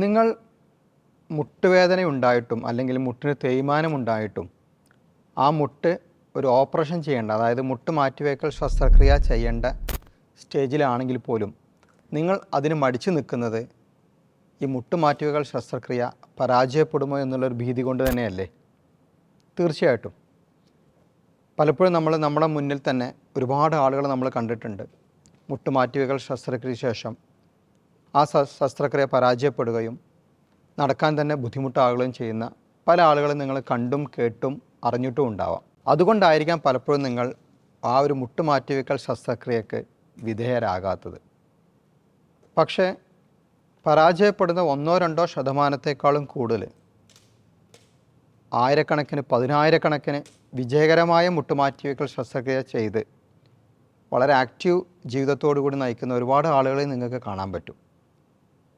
നിങ്ങൾ മുട്ടുവേദന ഉണ്ടായിട്ടും അല്ലെങ്കിൽ മുട്ടിന് തേയ്മാനം ഉണ്ടായിട്ടും ആ മുട്ട് ഒരു ഓപ്പറേഷൻ ചെയ്യേണ്ട അതായത് മുട്ട് മാറ്റിവെക്കൽ ശസ്ത്രക്രിയ ചെയ്യേണ്ട സ്റ്റേജിലാണെങ്കിൽ പോലും നിങ്ങൾ അതിന് മടിച്ചു നിൽക്കുന്നത് ഈ മുട്ട് മാറ്റിവെക്കൽ ശസ്ത്രക്രിയ പരാജയപ്പെടുമോ എന്നുള്ളൊരു ഭീതി കൊണ്ട് തന്നെയല്ലേ? തീർച്ചയായിട്ടും. പലപ്പോഴും നമ്മൾ നമ്മുടെ മുന്നിൽ തന്നെ ഒരുപാട് ആളുകൾ നമ്മൾ കണ്ടിട്ടുണ്ട്. മുട്ട് മാറ്റിവെക്കൽ ശസ്ത്രക്രിയ ശേഷം ആ ശസ്ത്രക്രിയ പരാജയപ്പെടുകയും നടക്കാൻ തന്നെ ബുദ്ധിമുട്ടാകുകയും ചെയ്യുന്ന പല ആളുകളും നിങ്ങൾ കണ്ടും കേട്ടും അറിഞ്ഞിട്ടും ഉണ്ടാവാം. അതുകൊണ്ടായിരിക്കാം പലപ്പോഴും നിങ്ങൾ ആ ഒരു മുട്ടുമാറ്റിവെക്കൽ ശസ്ത്രക്രിയക്ക് വിധേയരാകാത്തത്. പക്ഷേ പരാജയപ്പെടുന്ന ഒന്നോ രണ്ടോ ശതമാനത്തെക്കാളും കൂടുതൽ ആയിരക്കണക്കിന് പതിനായിരക്കണക്കിന് വിജയകരമായ മുട്ടുമാറ്റിവെക്കൽ ശസ്ത്രക്രിയ ചെയ്ത് വളരെ ആക്റ്റീവ് ജീവിതത്തോടു കൂടി നയിക്കുന്ന ഒരുപാട് ആളുകളെ നിങ്ങൾക്ക് കാണാൻ പറ്റും.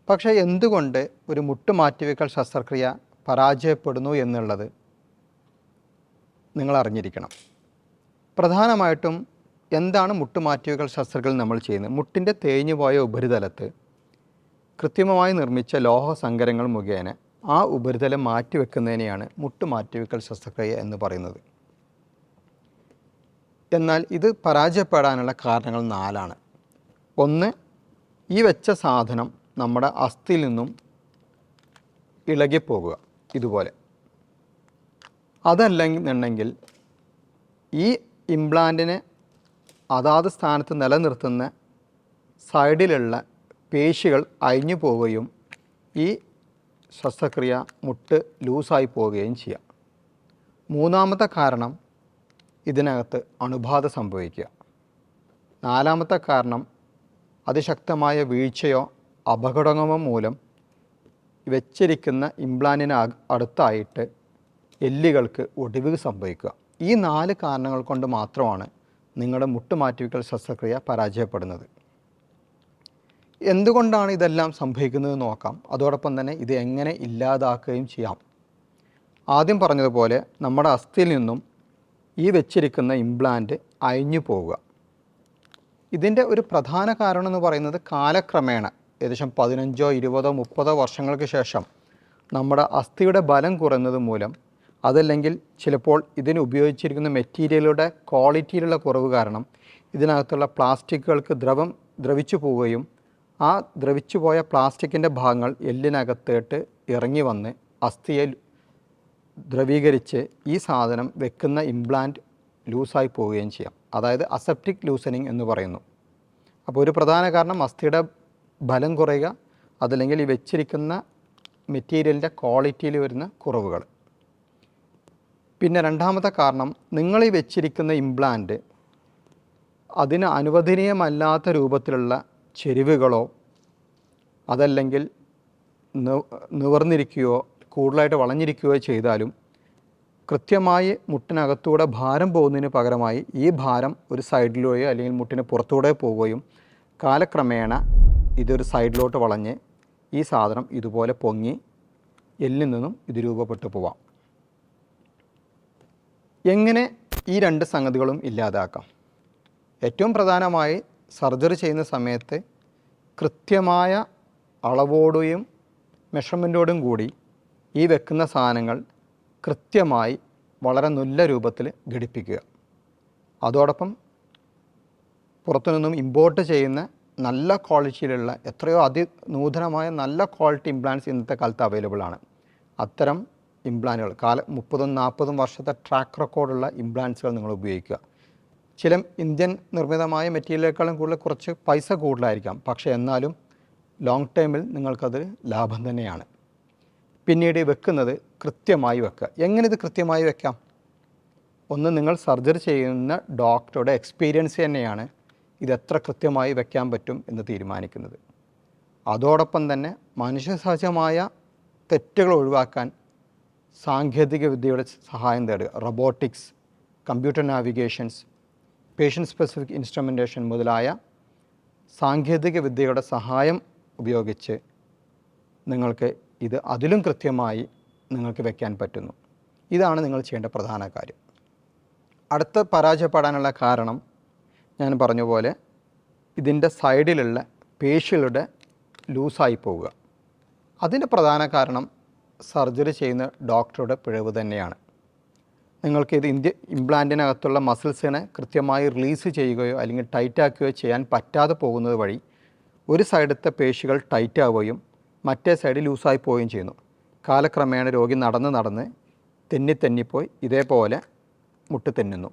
പക്ഷേ എന്തുകൊണ്ട് ഒരു മുട്ടുമാറ്റിവെക്കൽ ശസ്ത്രക്രിയ പരാജയപ്പെടുന്നു എന്നുള്ളത് നിങ്ങൾ അറിഞ്ഞിരിക്കണം. പ്രധാനമായിട്ടും എന്താണ് മുട്ടുമാറ്റിവെക്കൽ ശസ്ത്രക്രിയ നമ്മൾ ചെയ്യുന്നത്? മുട്ടിന്റെ തേഞ്ഞുപോയ ഉപരിതലത്ത് കൃത്രിമമായി നിർമ്മിച്ച ലോഹ സങ്കരങ്ങൾ മുഖേന ആ ഉപരിതലം മാറ്റിവെക്കുന്നതിനെയാണ് മുട്ടുമാറ്റിവെക്കൽ ശസ്ത്രക്രിയ എന്ന് പറയുന്നത്. എന്നാൽ ഇത് പരാജയപ്പെടാനുള്ള കാരണങ്ങൾ നാലാണ്. ഒന്ന് ഈ വെച്ച സാധനം നമ്മുടെ അസ്ഥിയിൽ നിന്നും ഇളകിപ്പോകുക ഇതുപോലെ. അതല്ലെന്നുണ്ടെങ്കിൽ ഈ ഇംപ്ലാന്റിനെ അതാത് സ്ഥാനത്ത് നിലനിർത്തുന്ന സൈഡിലുള്ള പേശികൾ അയഞ്ഞു പോവുകയും ഈ ശസ്ത്രക്രിയ മുട്ട് ലൂസായി പോവുകയും ചെയ്യാം. മൂന്നാമത്തെ കാരണം ഇതിനകത്ത് അണുബാധ സംഭവിക്കുക. നാലാമത്തെ കാരണം അതിശക്തമായ വീഴ്ചയോ അപകടമോ മൂലം വെച്ചിരിക്കുന്ന ഇംപ്ലാന്റിന് അടുത്തായിട്ട് എല്ലുകൾക്ക് ഒടിവ് സംഭവിക്കുക. ഈ നാല് കാരണങ്ങൾ കൊണ്ട് മാത്രമാണ് നിങ്ങളുടെ മുട്ടുമാറ്റിവെക്കൽ ശസ്ത്രക്രിയ പരാജയപ്പെടുന്നത്. എന്തുകൊണ്ടാണ് ഇതെല്ലാം സംഭവിക്കുന്നത് നോക്കാം. അതോടൊപ്പം തന്നെ ഇത് എങ്ങനെ ഇല്ലാതാക്കുകയും ചെയ്യാം. ആദ്യം പറഞ്ഞതുപോലെ നമ്മുടെ അസ്ഥിയിൽ നിന്നും ഈ വെച്ചിരിക്കുന്ന ഇംപ്ലാന്റ് അയഞ്ഞു പോവുക ഇതിന്റെ ഒരു പ്രധാന കാരണം എന്ന് പറയുന്നത് കാലക്രമേണ ഏകദേശം പതിനഞ്ചോ ഇരുപതോ മുപ്പതോ വർഷങ്ങൾക്ക് ശേഷം നമ്മുടെ അസ്ഥിയുടെ ബലം കുറയുന്നത് മൂലം അതല്ലെങ്കിൽ ചിലപ്പോൾ ഇതിന് ഉപയോഗിച്ചിരിക്കുന്ന മെറ്റീരിയലുടെ ക്വാളിറ്റിയിലുള്ള കുറവ് കാരണം ഇതിനകത്തുള്ള പ്ലാസ്റ്റിക്കുകൾക്ക് ദ്രവം ദ്രവിച്ചു പോവുകയും ആ ദ്രവിച്ചു പോയ പ്ലാസ്റ്റിക്കിന്റെ ഭാഗങ്ങൾ എല്ലിനകത്തേട്ട് ഇറങ്ങി വന്ന് അസ്ഥിയെ ദ്രവീകരിച്ച് ഈ സാധനം വെക്കുന്ന ഇംപ്ലാന്റ് ലൂസായി പോവുകയും ചെയ്യാം. അതായത് അസെപ്റ്റിക് ലൂസനിങ് എന്ന് പറയുന്നു. അപ്പോൾ ഒരു പ്രധാന കാരണം അസ്ഥിയുടെ ബലം കുറയുക അതല്ലെങ്കിൽ ഈ വെച്ചിരിക്കുന്ന മെറ്റീരിയലിന്റെ ക്വാളിറ്റിയിൽ വരുന്ന കുറവുകൾ. പിന്നെ രണ്ടാമത്തെ കാരണം നിങ്ങൾ ഈ വെച്ചിരിക്കുന്ന ഇംപ്ലാന്റ് അതിന് അനുവദനീയമല്ലാത്ത രൂപത്തിലുള്ള ചെരിവുകളോ അതല്ലെങ്കിൽ നിവർന്നിരിക്കുകയോ കൂടുതലായിട്ട് വളഞ്ഞിരിക്കുകയോ ചെയ്താലും കൃത്യമായി മുട്ടിനകത്തൂടെ ഭാരം പോകുന്നതിന് പകരമായി ഈ ഭാരം ഒരു സൈഡിലൂടെയോ അല്ലെങ്കിൽ മുട്ടിന് പുറത്തൂടെ പോവുകയും കാലക്രമേണ ഇതൊരു സൈഡിലോട്ട് വളഞ്ഞ് ഈ സാധനം ഇതുപോലെ പൊങ്ങി എല്ലിൽ നിന്നും ഇത് രൂപപ്പെട്ടു പോവാം. എങ്ങനെ ഈ രണ്ട് സംഗതികളും ഇല്ലാതാക്കാം? ഏറ്റവും പ്രധാനമായി സർജറി ചെയ്യുന്ന സമയത്ത് കൃത്യമായ അളവോടെയും മെഷർമെന്റോടും കൂടി ഈ വെക്കുന്ന സാധനങ്ങൾ കൃത്യമായി വളരെ നല്ല രൂപത്തിൽ ഘടിപ്പിക്കുക. അതോടൊപ്പം പുറത്തുനിന്നും ഇമ്പോർട്ട് ചെയ്യുന്ന നല്ല ക്വാളിറ്റിയിലുള്ള എത്രയോ അതി നൂതനമായ നല്ല ക്വാളിറ്റി ഇംപ്ലാൻസ് ഇന്നത്തെ കാലത്ത് അവൈലബിൾ ആണ്. അത്തരം ഇംപ്ലാന്റുകൾ കാല മുപ്പതും നാൽപ്പതും വർഷത്തെ ട്രാക്ക് റെക്കോർഡുള്ള ഇംപ്ലാൻസുകൾ നിങ്ങൾ ഉപയോഗിക്കുക. ചില ഇന്ത്യൻ നിർമ്മിതമായ മെറ്റീരിയലേക്കാളും കൂടുതൽ കുറച്ച് പൈസ കൂടുതലായിരിക്കാം. പക്ഷേ എന്നാലും ലോങ് ടൈമിൽ നിങ്ങൾക്കത് ലാഭം തന്നെയാണ്. പിന്നീട് വെക്കുന്നത് കൃത്യമായി വെക്കുക. എങ്ങനെ ഇത് കൃത്യമായി വെക്കാം? ഒന്ന് നിങ്ങൾ സർജറി ചെയ്യുന്ന ഡോക്ടറുടെ എക്സ്പീരിയൻസ് തന്നെയാണ്. ഇത് എത്ര കൃത്യമായി വയ്ക്കാൻ പറ്റും എന്ന് തീരുമാനിക്കുന്നത്. അതോടൊപ്പം തന്നെ മനുഷ്യസഹജമായ തെറ്റുകൾ ഒഴിവാക്കാൻ സാങ്കേതിക വിദ്യയുടെ സഹായം തേടുക. Robotics computer navigations patient specific instrumentation മുതലായ സാങ്കേതിക വിദ്യയുടെ സഹായം ഉപയോഗിച്ച് നിങ്ങൾക്ക് ഇത് അതിലും കൃത്യമായി നിങ്ങൾക്ക് വയ്ക്കാൻ പറ്റുന്നു. ഇതാണ് നിങ്ങൾ ചെയ്യേണ്ട പ്രധാന കാര്യം. അടുത്ത പരാജയപ്പെടാനുള്ള കാരണം ഞാൻ പറഞ്ഞ പോലെ ഇതിന്റെ സൈഡിലുള്ള പേശികളുടെ ലൂസായി പോവുക. അതിന് പ്രധാന കാരണം സർജറി ചെയ്യുന്ന ഡോക്ടറുടെ പിഴവ് തന്നെയാണ്. നിങ്ങൾക്ക് ഇത് ഇന്ത്യ ഇംപ്ലാന്റിനകത്തുള്ള മസിൽസിനെ കൃത്യമായി റിലീസ് ചെയ്യുകയോ അല്ലെങ്കിൽ ടൈറ്റാക്കുകയോ ചെയ്യാൻ പറ്റാതെ പോകുന്നത് വഴി ഒരു സൈഡത്തെ പേശികൾ ടൈറ്റാവുകയും മറ്റേ സൈഡ് ലൂസായി പോവുകയും ചെയ്യുന്നു. കാലക്രമേണ രോഗി നടന്ന് നടന്ന് തെന്നി തെന്നിപ്പോയി ഇതേപോലെ മുട്ട് തെന്നുന്നു.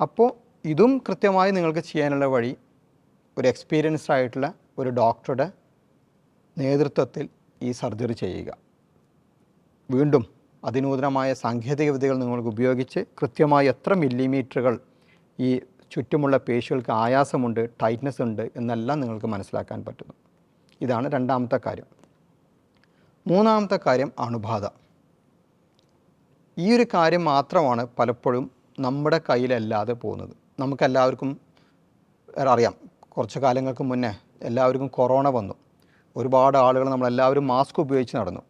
അപ്പോൾ ഇതും കൃത്യമായി നിങ്ങൾക്ക് ചെയ്യാനുള്ള വഴി ഒരു എക്സ്പീരിയൻസ്ഡ് ആയിട്ടുള്ള ഒരു ഡോക്ടറുടെ നേതൃത്വത്തിൽ ഈ സർജറി ചെയ്യുക. വീണ്ടും അതിനൂതനമായ സാങ്കേതിക വിദ്യകൾ നിങ്ങൾക്ക് ഉപയോഗിച്ച് കൃത്യമായി എത്ര മില്ലിമീറ്ററുകൾ ഈ ചുറ്റുമുള്ള പേശികൾക്ക് ആയാസമുണ്ട് ടൈറ്റ്നസ് ഉണ്ട് എന്നെല്ലാം നിങ്ങൾക്ക് മനസ്സിലാക്കാൻ പറ്റുന്നു. ഇതാണ് രണ്ടാമത്തെ കാര്യം. മൂന്നാമത്തെ കാര്യം അണുബാധ. ഈ ഒരു കാര്യം മാത്രമാണ് പലപ്പോഴും നമ്മുടെ കയ്യിലല്ലാതെ പോകുന്നത്. നമുക്കെല്ലാവർക്കും അറിയാം. കുറച്ച് കാലങ്ങൾക്ക് മുന്നേ എല്ലാവർക്കും കൊറോണ വന്നു. ഒരുപാട് ആളുകൾ നമ്മളെല്ലാവരും മാസ്ക് ഉപയോഗിച്ച് നടന്നു.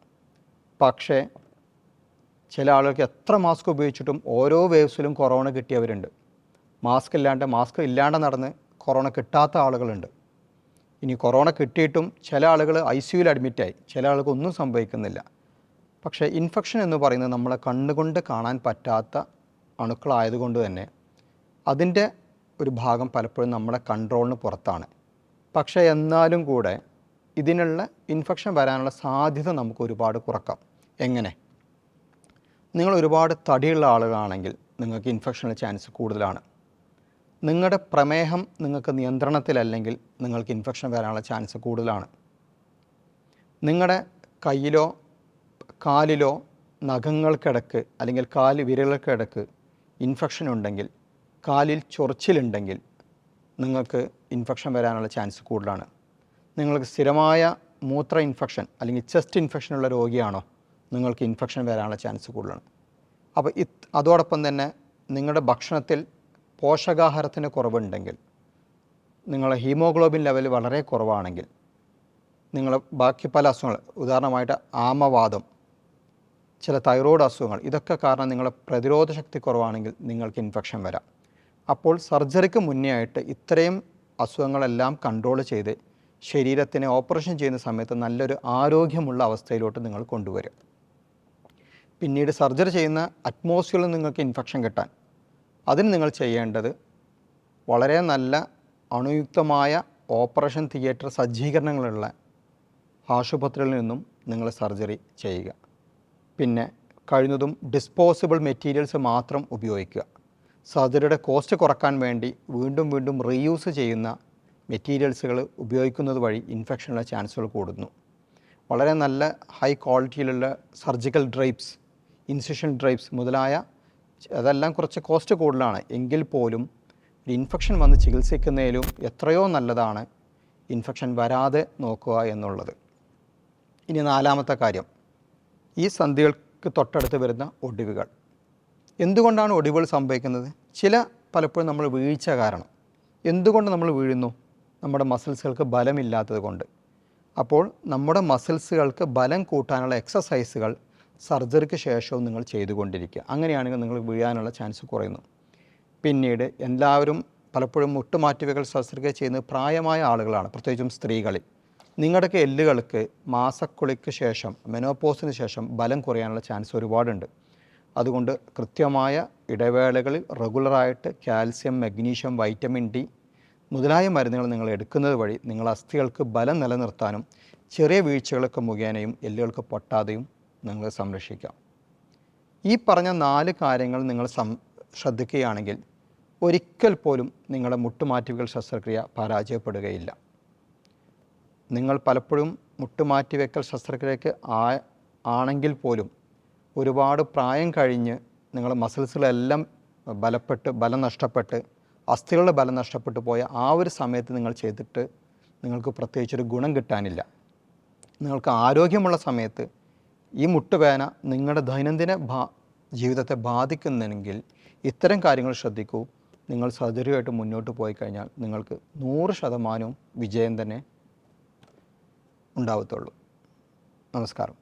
പക്ഷേ ചില ആളുകൾക്ക് എത്ര മാസ്ക് ഉപയോഗിച്ചിട്ടും ഓരോ വേവ്സിലും കൊറോണ കിട്ടിയവരുണ്ട്. മാസ്ക് ഇല്ലാണ്ട് മാസ്ക് ഇല്ലാണ്ട് നടന്ന് കൊറോണ കിട്ടാത്ത ആളുകളുണ്ട്. ഇനി കൊറോണ കിട്ടിയിട്ടും ചില ആളുകൾ ഐ സിയുയിൽ അഡ്മിറ്റായി. ചില ആളുകൾക്ക് ഒന്നും സംഭവിക്കുന്നില്ല. പക്ഷേ ഇൻഫെക്ഷൻ എന്ന് പറയുന്നത് നമ്മളെ കണ്ണുകൊണ്ട് കാണാൻ പറ്റാത്ത അണുക്കളായതുകൊണ്ട് തന്നെ അതിന്റെ ഒരു ഭാഗം പലപ്പോഴും നമ്മുടെ കൺട്രോളിന് പുറത്താണ്. പക്ഷേ എന്നാലും കൂടെ ഇതിനുള്ള ഇൻഫെക്ഷൻ വരാനുള്ള സാധ്യത നമുക്ക് ഒരുപാട് കുറക്കാം. എങ്ങനെ? നിങ്ങൾ ഒരുപാട് തടിയുള്ള ആളുകളാണെങ്കിൽ നിങ്ങൾക്ക് ഇൻഫെക്ഷനുള്ള ചാൻസ് കൂടുതലാണ്. നിങ്ങളുടെ പ്രമേഹം നിങ്ങൾക്ക് നിയന്ത്രണത്തിലല്ലെങ്കിൽ നിങ്ങൾക്ക് ഇൻഫെക്ഷൻ വരാനുള്ള ചാൻസ് കൂടുതലാണ്. നിങ്ങളുടെ കയ്യിലോ കാലിലോ നഖങ്ങൾക്കിടക്ക് അല്ലെങ്കിൽ കാൽ വിരലുകൾക്കിടക്ക് ഇൻഫെക്ഷൻ ഉണ്ടെങ്കിൽ കാലിൽ ചൊറിച്ചിലുണ്ടെങ്കിൽ നിങ്ങൾക്ക് ഇൻഫെക്ഷൻ വരാനുള്ള ചാൻസ് കൂടുതലാണ്. നിങ്ങൾക്ക് സ്ഥിരമായ മൂത്ര ഇൻഫെക്ഷൻ അല്ലെങ്കിൽ ചെസ്റ്റ് ഇൻഫെക്ഷൻ ഉള്ള രോഗിയാണോ നിങ്ങൾക്ക് ഇൻഫെക്ഷൻ വരാനുള്ള ചാൻസ് കൂടുതലാണ്. അപ്പോൾ ഇത് അതോടൊപ്പം തന്നെ നിങ്ങളുടെ ഭക്ഷണത്തിൽ പോഷകാഹാരത്തിന് കുറവുണ്ടെങ്കിൽ നിങ്ങളുടെ ഹീമോഗ്ലോബിൻ ലെവൽ വളരെ കുറവാണെങ്കിൽ നിങ്ങൾ ബാക്കി പല അസുഖങ്ങൾ ഉദാഹരണമായിട്ട് ആമവാദം ചില തൈറോയ്ഡ് അസുഖങ്ങൾ ഇതൊക്കെ കാരണം നിങ്ങളുടെ പ്രതിരോധ ശക്തി കുറവാണെങ്കിൽ നിങ്ങൾക്ക് ഇൻഫെക്ഷൻ വരാം. അപ്പോൾ സർജറിക്ക് മുന്നേ ആയിട്ട് ഇത്രയും അസുഖങ്ങളെല്ലാം കൺട്രോൾ ചെയ്ത് ശരീരത്തിനെ ഓപ്പറേഷൻ ചെയ്യുന്ന സമയത്ത് നല്ലൊരു ആരോഗ്യമുള്ള അവസ്ഥയിലോട്ട് നിങ്ങൾ കൊണ്ടുവരും പിന്നീട് സർജറി ചെയ്യുന്ന അറ്റ്മോസ്ഫിയറിൽ നിങ്ങൾക്ക് ഇൻഫെക്ഷൻ കിട്ടാൻ. അതിന് നിങ്ങൾ ചെയ്യേണ്ടത് വളരെ നല്ല അണുയുക്തമായ ഓപ്പറേഷൻ തിയേറ്റർ സജ്ജീകരണങ്ങളുള്ള ആശുപത്രികളിൽ നിന്നും നിങ്ങൾ സർജറി ചെയ്യുക. പിന്നെ കഴിയുന്നതും ഡിസ്പോസിബിൾ മെറ്റീരിയൽസ് മാത്രം ഉപയോഗിക്കുക. സർജറിയുടെ കോസ്റ്റ് കുറയ്ക്കാൻ വേണ്ടി വീണ്ടും വീണ്ടും റീയൂസ് ചെയ്യുന്ന മെറ്റീരിയൽസുകൾ ഉപയോഗിക്കുന്നത് വഴി ഇൻഫെക്ഷനുള്ള ചാൻസുകൾ കൂടുന്നു. വളരെ നല്ല ഹൈ ക്വാളിറ്റിയിലുള്ള സർജിക്കൽ ഡ്രൈപ്സ് ഇൻസിഷൻ ഡ്രൈപ്സ് മുതലായ അതെല്ലാം കുറച്ച് കോസ്റ്റ് കൂടുതലാണ്. എങ്കിൽ പോലും ഒരു ഇൻഫെക്ഷൻ വന്ന് ചികിത്സിക്കുന്നതിലും എത്രയോ നല്ലതാണ് ഇൻഫെക്ഷൻ വരാതെ നോക്കുക എന്നുള്ളത്. ഇനി നാലാമത്തെ കാര്യം. ഈ സന്ധികൾക്ക് തൊട്ടടുത്ത് വരുന്ന ഒടിവുകൾ. എന്തുകൊണ്ടാണ് ഒടിവുകൾ സംഭവിക്കുന്നത്? ചില പലപ്പോഴും നമ്മൾ വീഴ്ച കാരണം. എന്തുകൊണ്ട് നമ്മൾ വീഴുന്നു? നമ്മുടെ മസിൽസുകൾക്ക് ബലമില്ലാത്തത് കൊണ്ട്. അപ്പോൾ നമ്മുടെ മസിൽസുകൾക്ക് ബലം കൂട്ടാനുള്ള എക്സസൈസുകൾ സർജറിക്ക് ശേഷവും നിങ്ങൾ ചെയ്തുകൊണ്ടിരിക്കുക. അങ്ങനെയാണെങ്കിൽ നിങ്ങൾ വീഴാനുള്ള ചാൻസ് കുറയുന്നു. പിന്നീട് എല്ലാവരും പലപ്പോഴും മുട്ടുമാറ്റിവകൾ ശസ്ത്രക്രിയ ചെയ്യുന്നത് പ്രായമായ ആളുകളാണ് പ്രത്യേകിച്ചും സ്ത്രീകളിൽ. നിങ്ങളുടെയൊക്കെ എല്ലുകൾക്ക് മാസക്കുളിക്ക് ശേഷം മെനോപോസിന് ശേഷം ബലം കുറയാനുള്ള ചാൻസ് ഒരുപാടുണ്ട്. അതുകൊണ്ട് കൃത്യമായ ഇടവേളകളിൽ റെഗുലറായിട്ട് കാൽസ്യം മഗ്നീഷ്യം വൈറ്റമിൻ ഡി മുതലായ മരുന്നുകൾ നിങ്ങൾ എടുക്കുന്നത് വഴി നിങ്ങൾ അസ്ഥികൾക്ക് ബലം നിലനിർത്താനും ചെറിയ വീഴ്ചകളൊക്കെ മുഖേനയും എല്ലുകൾക്ക് പൊട്ടാതെയും നിങ്ങൾ സംരക്ഷിക്കാം. ഈ പറഞ്ഞ നാല് കാര്യങ്ങൾ നിങ്ങൾ സം ശ്രദ്ധിക്കുകയാണെങ്കിൽ ഒരിക്കൽ പോലും നിങ്ങളുടെ മുട്ടുമാറ്റിവെക്കൽ ശസ്ത്രക്രിയ പരാജയപ്പെടുകയില്ല. നിങ്ങൾ പലപ്പോഴും മുട്ടുമാറ്റിവെക്കൽ ശസ്ത്രക്രിയക്ക് ആണെങ്കിൽ പോലും ഒരുപാട് പ്രായം കഴിഞ്ഞ് നിങ്ങളുടെ മസിൽസുകളെല്ലാം ബലപ്പെട്ട് ബലം നഷ്ടപ്പെട്ട് അസ്ഥികളുടെ ബലം നഷ്ടപ്പെട്ടു പോയ ആ ഒരു സമയത്ത് നിങ്ങൾ ചെയ്തിട്ട് നിങ്ങൾക്ക് പ്രത്യേകിച്ചൊരു ഗുണം കിട്ടാനില്ല. നിങ്ങൾക്ക് ആരോഗ്യമുള്ള സമയത്ത് ഈ മുട്ടുവേദന നിങ്ങളുടെ ദൈനംദിന ഭാ ജീവിതത്തെ ബാധിക്കുന്നെങ്കിൽ ഇത്തരം കാര്യങ്ങൾ ശ്രദ്ധിക്കൂ. നിങ്ങൾ സർജറിയുമായിട്ട് മുന്നോട്ട് പോയി കഴിഞ്ഞാൽ നിങ്ങൾക്ക് നൂറ് ശതമാനവും വിജയം തന്നെ ഉണ്ടാവത്തുള്ളൂ. നമസ്കാരം.